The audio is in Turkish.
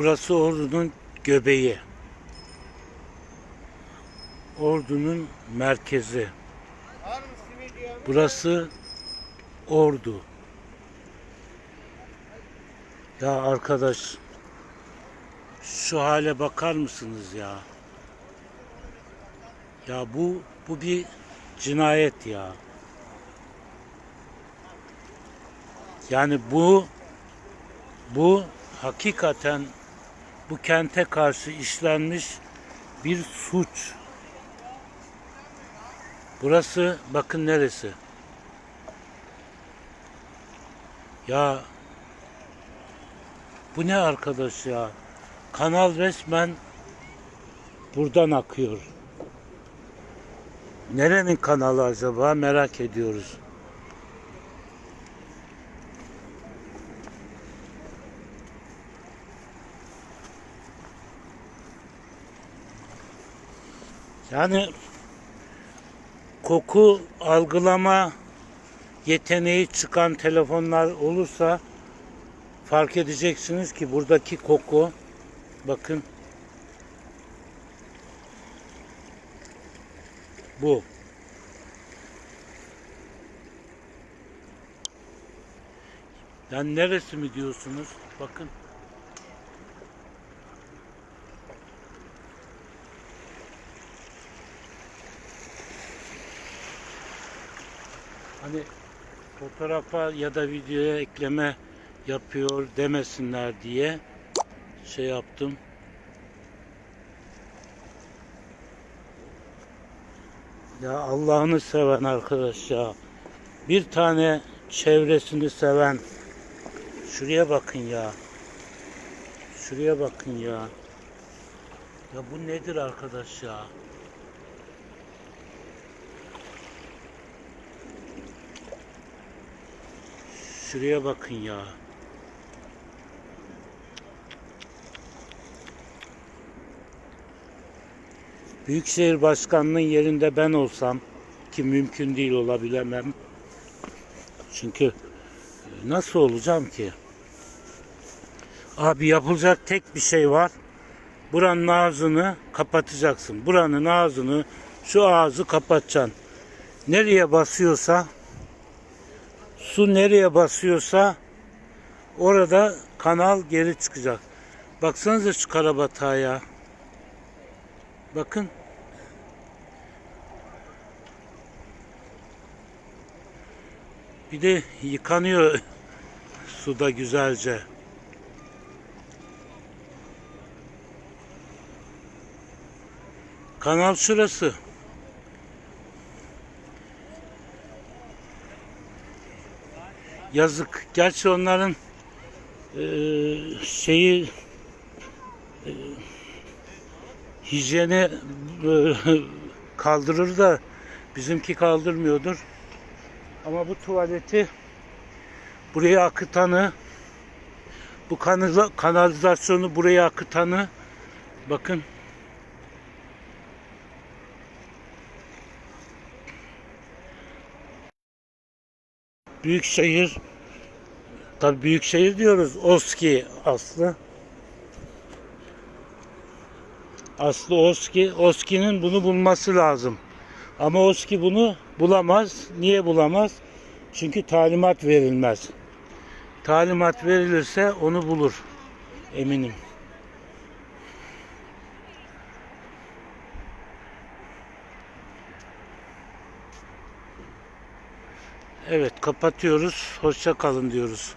Burası Ordu'nun göbeği. Ordu'nun merkezi. Burası Ordu. Ya arkadaş şu hale bakar mısınız ya? Ya bu bu bir cinayet ya. Yani bu bu hakikaten bu kente karşı işlenmiş bir suç. Burası bakın neresi? Ya bu ne arkadaş ya? Kanal resmen buradan akıyor. Nerenin kanalı acaba merak ediyoruz. Yani koku algılama yeteneği çıkan telefonlar olursa fark edeceksiniz ki buradaki koku bakın bu. Yani neresi mi diyorsunuz? Bakın. Hani fotoğrafa ya da videoya ekleme yapıyor demesinler diye şey yaptım. Ya Allah'ını seven arkadaş ya. Bir tane çevresini seven. Şuraya bakın ya. Şuraya bakın ya. Ya bu nedir arkadaş ya? Şuraya bakın ya. Büyükşehir Başkanı'nın yerinde ben olsam ki mümkün değil olabilemem. Çünkü e, nasıl olacağım ki? Abi yapılacak tek bir şey var. Buranın ağzını kapatacaksın. Buranın ağzını şu ağzı kapatacaksın. Nereye basıyorsa su nereye basıyorsa orada kanal geri çıkacak. Baksanıza şu karabatağa. Bakın. Bir de yıkanıyor suda güzelce. Kanal şurası. Yazık. Gerçi onların e, şeyi e, hijyene e, kaldırır da bizimki kaldırmıyordur. Ama bu tuvaleti buraya akıtanı bu kanaliza- kanalizasyonu buraya akıtanı bakın Büyükşehir tabi Büyükşehir diyoruz Oski aslı. Aslı Oski Oski'nin bunu bulması lazım. Ama Oski bunu bulamaz. Niye bulamaz? Çünkü talimat verilmez. Talimat verilirse onu bulur eminim Evet kapatıyoruz. Hoşça kalın diyoruz.